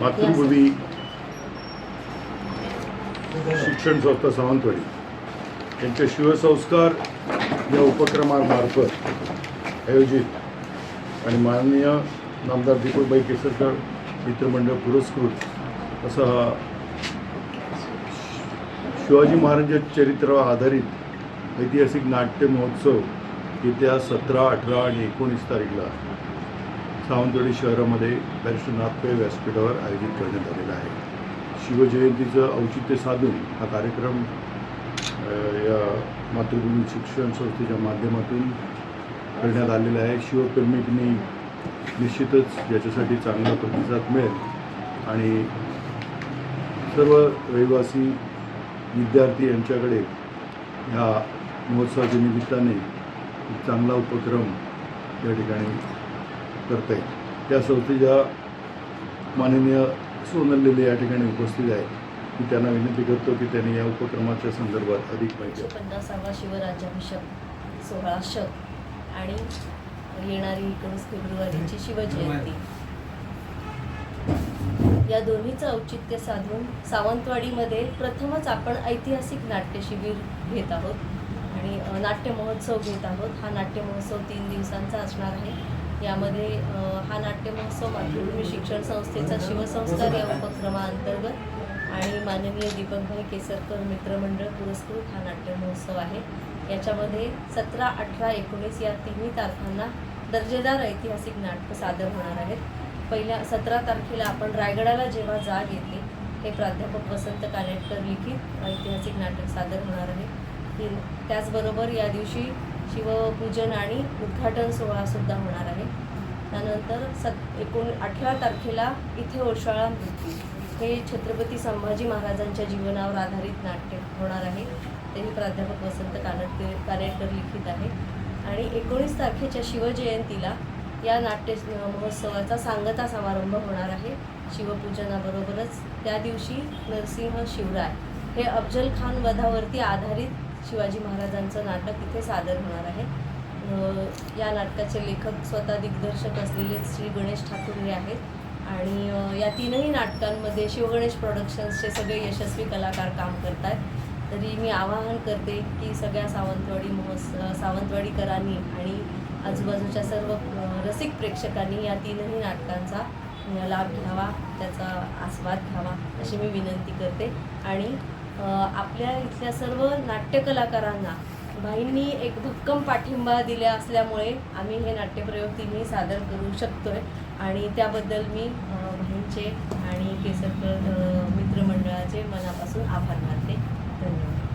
मातृभूमी शिक्षण संस्था सावंतवाडी. यांच्या शिवसंस्कार या उपक्रमामार्फत आयोजित. आणि माननीय नामदार दीपकबाई केसरकर मित्रमंडळ पुरस्कृत. असा हा शिवाजी महाराजांच्या चरित्रावर आधारित ऐतिहासिक नाट्य महोत्सव येत्या सतरा अठरा आणि एकोणीस तारीखला सावंतवाडी शहरामध्ये बॅरिस्टर नागपे व्यासपीठावर आयोजित करण्यात आलेला आहे. शिवजयंतीचं औचित्य साधून हा कार्यक्रम या मातृभूमी शिक्षण संस्थेच्या माध्यमातून करण्यात आलेला आहे. शिवप्रेमिकनी निश्चितच याच्यासाठी चांगला प्रतिसाद मिळेल आणि सर्व रहिवासी विद्यार्थी यांच्याकडे ह्या महोत्सवाच्या निमित्ताने चांगला उपक्रम या ठिकाणी करता येईल त्या संस्थेच्या माननीय सोनल या ठिकाणी उपस्थित आहे मी त्यांना विनंती करतो की त्यांनी या उपक्रमाच्या संदर्भात अधिक माहिती एकशे पन्नासावा शिवराज्याभिषेक सोहळा शक आणि येणारी एकोणीस फेब्रुवारीची शिवजयंती. या दोन्हीचं औचित्य साधून सावंतवाडीमध्ये प्रथमच आपण ऐतिहासिक नाट्य शिबिर घेत आहोत आणि नाट्य महोत्सव घेत आहोत. हा नाट्य महोत्सव तीन दिवसांचा असणार आहे. यामध्ये हा नाट्य महोत्सव मातृभूमी शिक्षण संस्थेचा शिवसंस्कार या उपक्रमाअंतर्गत आणि माननीय दीपकभाई केसरकर मित्रमंडळ पुरस्कृत हा नाट्य महोत्सव आहे. याच्यामध्ये सतरा अठरा एकोणीस या तिन्ही तारखांना दर्जेदार ऐतिहासिक नाटकं सादर होणार आहेत. पहिल्या सतरा तारखेला आपण रायगडाला जेव्हा जाग येते हे प्राध्यापक वसंत कानेटकर लिखित ऐतिहासिक नाटक सादर होणार आहे. ती- त्याचबरोबर या दिवशी शिवपूजन आणि उद्घाटन सोहळासुद्धा होणार आहे. त्यानंतर सत एकोण अठरा तारखेला इथे ओशाळा मृत्यू हे छत्रपती संभाजी महाराजांच्या जीवनावर आधारित नाट्य होणार आहे. तेही प्राध्यापक वसंत कानटकर कानेटकर लिखित आहे. आणि एकोणीस तारखेच्या शिवजयंतीला या नाट्य महोत्सवाचा सांगता समारंभ होणार आहे. शिवपूजनाबरोबरच त्या दिवशी नरसिंह शिवराय हे अफजल खान वधावरती आधारित शिवाजी महाराजांचं नाटक इथे सादर होणार आहे. या नाटकाचे लेखक स्वतः दिग्दर्शक असलेले श्री गणेश ठाकूर हे आहेत. आणि या तीनही नाटकांमध्ये शिवगणेश प्रोडक्शन्सचे सगळे यशस्वी कलाकार काम करत आहेत तरी मी आवाहन करते की सगळ्या सावंतवाडी महोत्सव सावंतवाडीकरांनी आणि आजूबाजूच्या सर्व रसिक प्रेक्षकांनी या तीनही नाटकांचा लाभ घ्यावा त्याचा आस्वाद घ्यावा अशी मी विनंती करते. आणि आपल्या इथल्या सर्व नाट्यकलाकारांना भाईंनी एक भक्कम पाठिंबा दिल्या असल्यामुळे आम्ही हे नाट्यप्रयोग तिन्ही सादर करू शकतोय. आणि त्याबद्दल मी भाईंचे आणि केसरकर मित्रमंडळाचे मनापासून आभार मानते. धन्यवाद.